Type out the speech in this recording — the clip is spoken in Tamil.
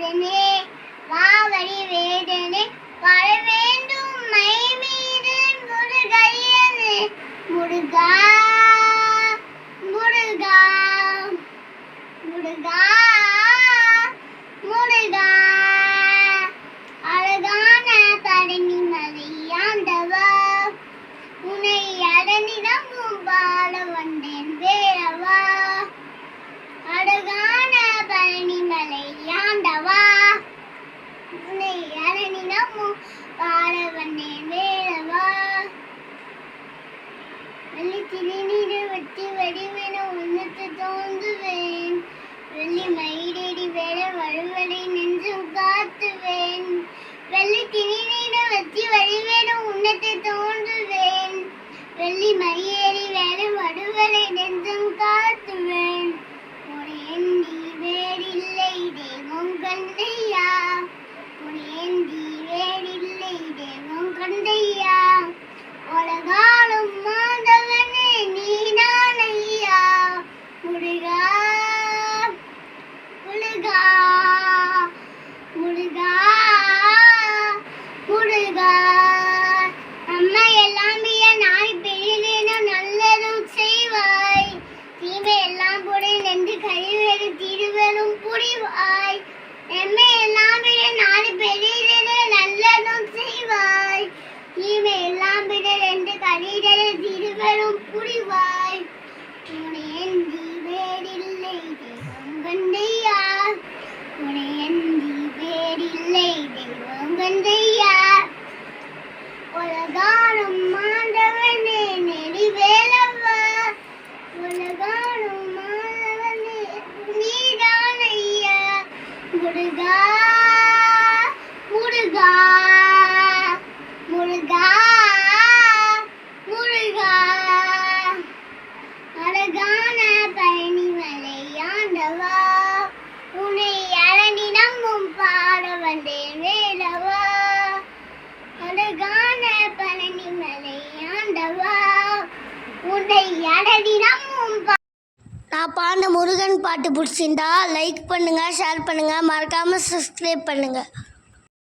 வேதனே வாவடி வேதனை வரவே தினமும் வெள்ளி திருநீர வட்டி வடிவென உன்னத்து தோந்துவேன் வெள்ளி மயிலேறி வேற வழுவலை நெஞ்சும் காத்துவேன். வெள்ளி திருநீர வட்டி வடிவென உன்னத்தை தோன்றுவேன். வெள்ளி மயிலேறி வேற முருகா முருகா முருகா முருகா. அழகான பழனி மலையாண்டவா உன்னை அழனி நம்பும் பாட வந்தேன் வேலவா. அழகான பழனி மலையாண்டவா உன்னை அழனி பா- நான் பாடின முருகன் பாட்டு பிடிச்சிருந்தா லைக் பண்ணுங்க ஷேர் பண்ணுங்க மறக்காம சப்ஸ்கிரைப் பண்ணுங்க.